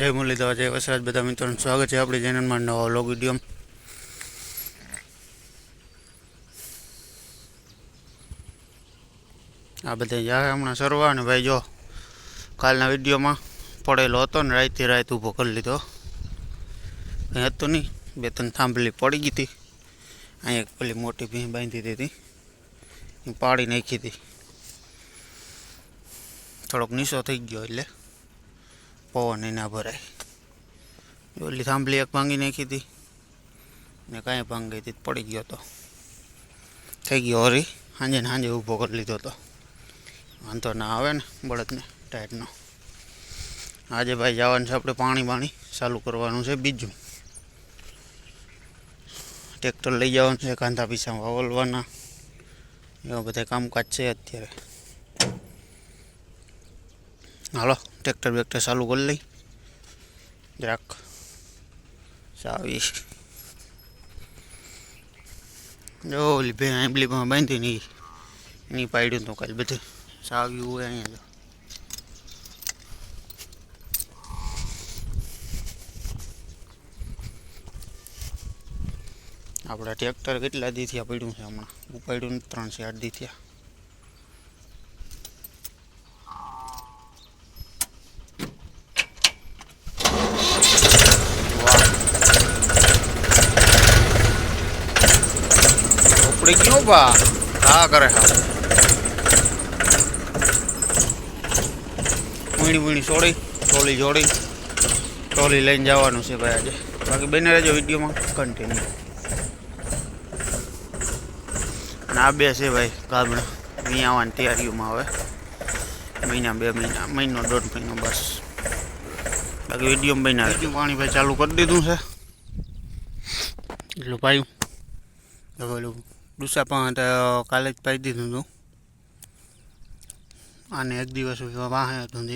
જય મુરલીધર જય વસરાજ બધા મિત્રોનું સ્વાગત છે આપણી ચેનલમાં નવા વ્લોગ, વીડિયો. આ બધા જાય હમણાં સરવા ને ભાઈ જો કાલના વિડીયોમાં પડેલો હતો ને રાતથી રાત ઊભો કરી લીધો. કંઈ હતું નહીં. બે ત્રણ થાંભલી પડી ગઈ હતી. અહીંયા એક પેલી મોટી ભીં બાંધી દીધી એ પાડી નાખી હતી. થોડોક નિશો થઈ ગયો એટલે. પવન એના ભરાય. ઓલી થાંભલી એક ભાંગી નાખી હતી. ને કાંઈ ભાંગી હતી, પડી ગયો તો. થઈ ગયો હરી. સાંજે ને સાંજે ઊભો કરી લીધો તો. વાંધો ના આવે ને બળદને, ટાઈટનો. આજે ભાઈ જવાનું છે આપણે પાણી પાણી ચાલુ કરવાનું છે બીજું. ટ્રેક્ટર લઈ જવાનું છે, કાંધા પીછા વાવલવાના એવા બધા કામકાજ છે અત્યારે. હાલો. ટ્રેક્ટર બેક્ટર ચાલુ કરી લઈ. જરાક ચાવી જો ઓલી બે આંબલીમાં બાંધી ની એની પાડ્યું તો કાલે બધું ચાવ્યું હોય અહીંયા આપણા ટ્રેક્ટર કેટલા દીથિયા પડ્યું છે હમણાં? ઉપાડ્યું ને ત્રણ ચાર ઉપડી ગયો બા હા કરે હા વીણી વીણી છોડી ટોલી જોડી ટોલી લઈને જવાનું છે ભાઈ આજે. બાકી બને રહેજો વિડીયોમાં. કન્ટિન્યુ અને આ બે છે ભાઈ, ગામડા. અહીંયા આવવાની તૈયારીઓમાં હવે. મહિના, બે મહિના, મહિનો, દોઢ મહિનો બસ. બાકી વિડીયોમાં બન્યા બીજું પાણી ભાઈ ચાલુ કરી દીધું છે. એટલું પાયું હવે ડુસા પણ કાલે જ પાઈ દીધું હતું. આને એક દિવસ વાહે હતું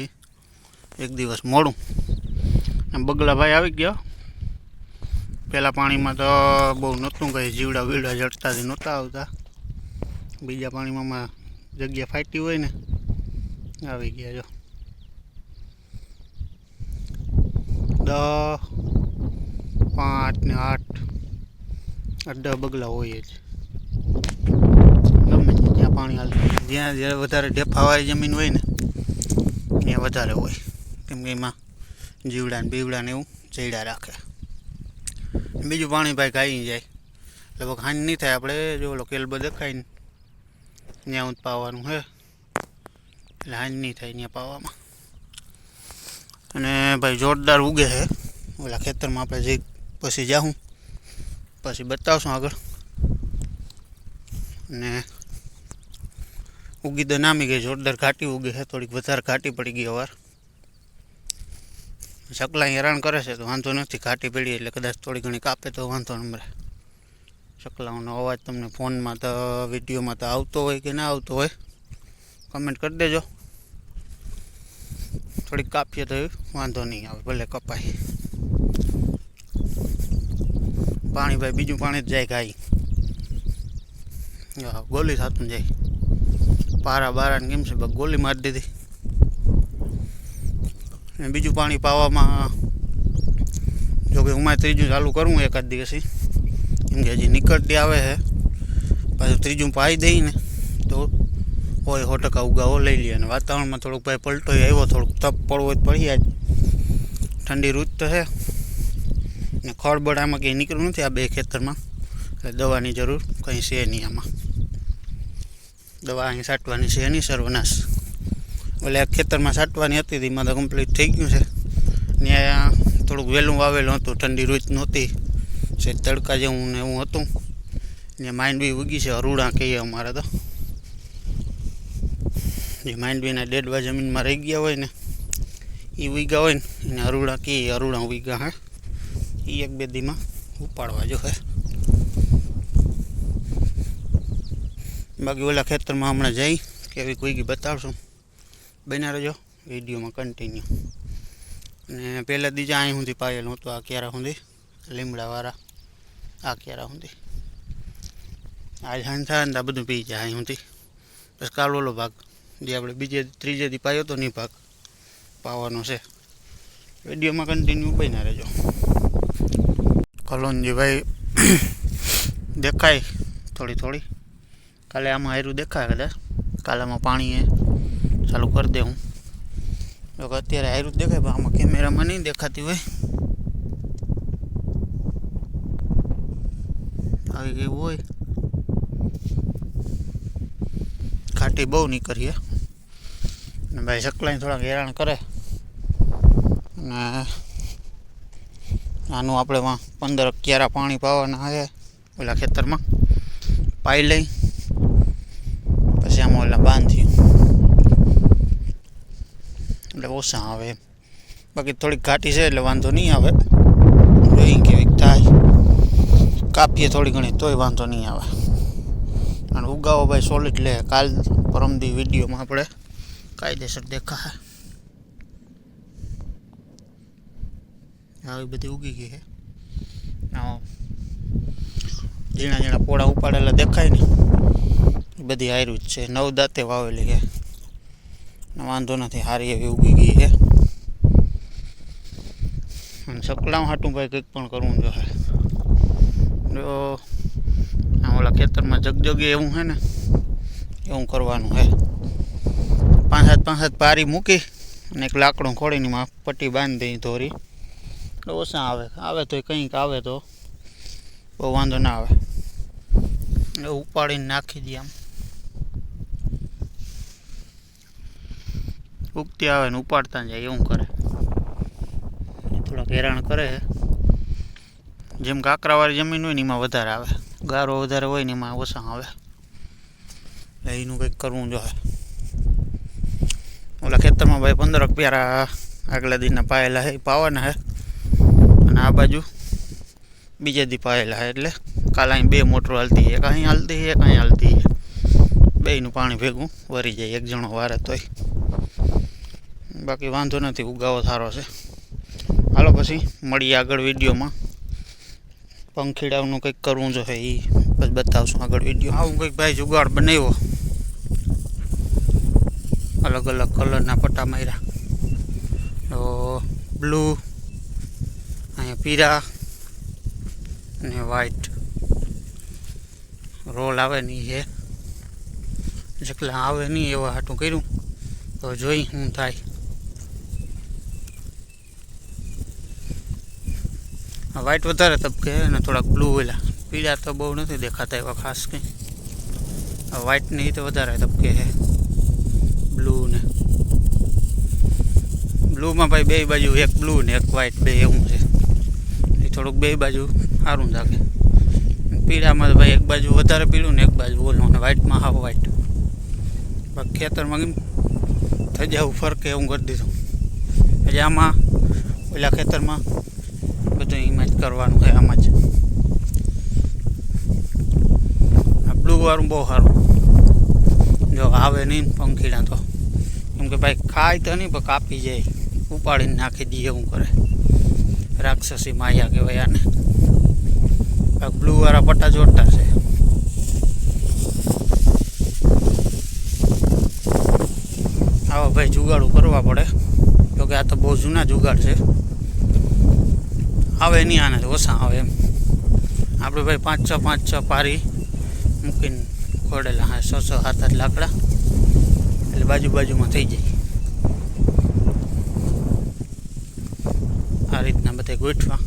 એક દિવસ મોડું. એમ બગલા ભાઈ આવી ગયો. પહેલાં પાણીમાં તો બહુ નહોતું કંઈ, જીવડા બીવડા જડતાથી નહોતા આવતા. બીજા પાણીમાં જગ્યા ફાટી હોય ને, આવી ગયા જો. દસ, પાંચ ને આઠ. અડધા બગલા હોય જ. પાણી હાલતું જ્યાં જ્યાં વધારે ઢેફાવાળી જમીન હોય ને, ત્યાં વધારે હોય. કેમ કે એમાં જીવડા ને બીવડા એવું ચડ્યા રાખે. બીજું પાણી ભાઈ ખાઈ જાય. લગભગ હાન નહીં થાય આપણે, જો ઓલો કેલબો દેખાય ને, ત્યાં ઊંધ પાવાનું હે. એટલે હાન નહીં થાય ત્યાં પાવામાં. અને ભાઈ જોરદાર ઉગે છે ઓલા ખેતરમાં આપણે જઈ પછી જાઉં પછી બતાવશું આગળ. અને ઉગી તો નામી ગઈ જોરદાર ઘાટી ઉગી છે થોડીક વધારે ઘાટી પડી ગઈ વાર ચકલા હેરાન કરે છે તો વાંધો નથી ઘાટી પડી એટલે કદાચ થોડી ઘણી કાપે તો વાંધો નંબરે ચકલાઓનો અવાજ તમને ફોનમાં તો વિડીયોમાં તો આવતો હોય કે ના આવતો હોય કમેન્ટ કરી દેજો. થોડીક કાપીએ તો વાંધો નહીં આવે ભલે કપાય. પાણી ભાઈ બીજું પાણી જ જાય ગાય હા, ગોલી થતું જાય. પારા બારાને કેમ છે? ગોલી મારી દીધી. બીજું પાણી પાવામાં જો કે હું ત્રીજું ચાલુ કરું એકાદ દિવસે કેમ કે હજી નીકળતી આવે છે. પાછું ત્રીજું પાઈ દઈને તો હોય સો ટકા ઉગાવો લઈ લઈએ. અને વાતાવરણમાં થોડુંક ભાઈ પલટો આવ્યો, થોડુંક તપ પડવો જ પડી આજ ઠંડી ઋત તો છે. ને ખળબળ આમાં કંઈ નીકળ્યું નથી આ બે ખેતરમાં. એટલે દવાની જરૂર કંઈ છે નહીં આમાં. દવા અહીં સાટવાની છે એની સર્વનાશ. એટલે આ ખેતરમાં સાટવાની હતી એમાં તો કમ્પ્લીટ થઈ ગયું છે. ત્યાં થોડુંક વહેલું વાવેલું હતું, ઠંડી રોજ નહોતી. છે તડકા જેવું ને એવું હતું. ને બી ઉગી છે અરૂડા કહીએ અમારે તો. જે માંડવીના ડેડવા જમીનમાં રહી ગયા હોય ને એ ઉગ્યા હોય ને, એને અરૂડા કહીએ અરૂડા ઉગ્યા, હે. એ એક બે દીમાં ઉપાડવા જો હે. બાકી ઓલા ખેતરમાં હમણાં જઈ કેવી કોઈ બતાવશું. બન્યા રહેજો, વિડીયોમાં કન્ટિન્યુ અને પહેલાં દીજા અહીં સુધી પાયેલું હતું, આ ક્યારા સુધી? લીમડાવાળા, આ ક્યારા સુધી? આ જાન થાય ને આ બધું પી જાય અહીં સુધી. બસ કાલ ઓલો ભાગ, જે આપણે બીજે, ત્રીજે દી પાયો તો નહીં ભાગ પાવાનો છે. વિડીયોમાં કન્ટિન્યુ બન્યા રહેજો. કલોનજીભાઈ દેખાય થોડી થોડી. કાલે આમાં હાયરું દેખાય કદાચ. કાલે આમાં પાણી એ ચાલુ કરી દે હું. જો કે અત્યારે હાયરું જ દેખાય, પણ આમાં કેમેરામાં નહીં દેખાતી હોય. આવી ગયું હોય. ઘાટી બહુ નીકળીએ ને ભાઈ સકલાઈ થોડાક હેરાન કરે. ને આનું આપણે વાં પંદર ક્યારા પાણી પાવાના છે ઓલા ખેતરમાં. પાઈ લઈ. ઓલા બાંધ્યું એટલે ઓછા આવે. બાકી થોડીક ઘાટી છે એટલે વાંધો નહીં આવે. ડ્રોઈંગ કેવીક થાય. કાપીએ થોડી ઘણી તોય વાંધો નહીં આવે. અને ઉગાવો ભાઈ સોલિડ લે. કાલ પરમદી વિડીયોમાં આપણે કાયદેસર દેખાય આવી બધી ઉગી ગઈ છે. ઝીણા ઝીણા પોળા ઉપાડેલા દેખાય ને એ બધી હાર્યું જ છે. નવ દાંતે વાવેલી છે. વાંધો નથી સારી એવી ઉગી ગઈ છે. અને સકલામ હાટું ભાઈ કંઈક પણ કરવું જોઈએ જો, આ ઓલા ખેતરમાં જગજગે એવું છે ને, એવું કરવાનું છે. પાંચ સાત પાંચ સાત પારી મૂકી અને એક લાકડું ખોડીને માં પટ્ટી બાંધી દઈ ધોરી. ઓછા આવે. આવે તો કંઈક આવે તો બહુ વાંધો ના આવે. એટલે ઉપાડીને નાખી દઈએ આમ. ઉગતી આવે ને ઉપાડતા જાય, એવું કરે. થોડાક હેરાન કરે છે. જેમ કાંકરાવાળી જમીન હોય ને એમાં વધારે આવે. ગારો વધારે હોય ને એમાં ઓછા આવે. એનું કંઈક કરવું જોઈએ. ઓલા ખેતરમાં ભાઈ પંદર પ્યારા આગલા દિનના પાયેલા એ પાવાના છે. અને આ બાજુ બીજે દી પાયેલા છે એટલે કાલ અહીં બે મોટરો હાલતી એક અહીં હાલતી એક અહીં હાલતી બેયનું પાણી ભેગું વરી જાય, એક જણો વારે તોય. બાકી વાંધો નથી, ઉગાવો સારો છે. હાલો પછી મળીએ આગળ વિડીયોમાં. પંખીડાનું કંઈક કરવું જોઈએ એ પછી બતાવશું આગળ વીડિયો. આવું કંઈક ભાઈ જુગાડ બનાવ્યો. અલગ અલગ કલરના પટ્ટા માર્યા. તો બ્લુ, અહીંયા પીળા અને વ્હાઈટ. રોલ આવે નહીં છે જેટલા આવે નહીં એવા હાટું કર્યું. તો જોઈ શું થાય. વ્હાઈટ વધારે તબકે અને થોડાક બ્લુ ઓલા. પીળા તો બહુ નથી દેખાતા એવા ખાસ કંઈ. વ્હાઇટની તો વધારે તબકે છે બ્લુ ને. બ્લુમાં ભાઈ બે બાજુ એક બ્લુ ને એક વ્હાઇટ બે એવું છે. એ થોડુંક બે બાજુ સારું લાગે. પીળામાં તો ભાઈ એક બાજુ વધારે પીળું ને એક બાજુ ઓલું અને વ્હાઇટમાં હા વ્હાઇટ ખેતરમાં કેમ થઈ જાવ ફરકે એવું કરી દીધું. એટલે આમાં ઓલા ખેતરમાં બધું એમાં જ કરવાનું છે આમાં જ. આ બ્લુ વાળું બહુ સારું. જો આવે નહીં પંખીડા તો. કેમ કે ભાઈ ખાય તો નહીં, પણ કાપી જાય. ઉપાડીને નાખી દઈએ એવું કરે. રાક્ષસી માયા કહેવાય આને. આ બ્લુ વાળા પટ્ટા જોડતા છે. આવા ભાઈ જુગાડું કરવા પડે. તો કે આ તો બહુ જૂના જુગાડ છે. આવે નહીં આને ઓછા આવે એમ. આપણે ભાઈ પાંચ છ પાંચ છ પારી મૂકીને ખોડેલા. હા, છ છ, સાત, આઠ લાકડા. એટલે બાજુ બાજુમાં થઈ જાય. આ રીતના બધા ગોઠવા.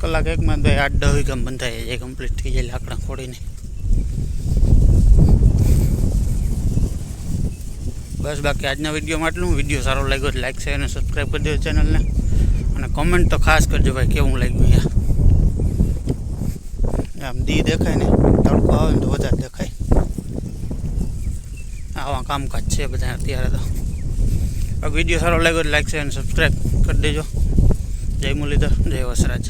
કલાક એકમાં ભાઈ આઠ, દસ વીઘા બંધાઈ જાય. કમ્પ્લીટ થઈ જાય લાકડા ખોડીને. બસ બાકી આજના વિડીયોમાં આટલું. વીડિયો સારો લાગ્યો લાઈક શેર અને સબસ્ક્રાઈબ કરી દેજો ચેનલને. અને કોમેન્ટ તો ખાસ કરજો ભાઈ, કેવું લાગ્યું આમ દી દેખાય ને, તડકો આવે ને તો વધારે દેખાય. આવા કામકાજ છે બધા અત્યારે તો. વીડિયો સારો લાગ્યો લાઈક શેર અને સબસ્ક્રાઈબ કરી દેજો. જય મુરલીધર, જય વસરાજ.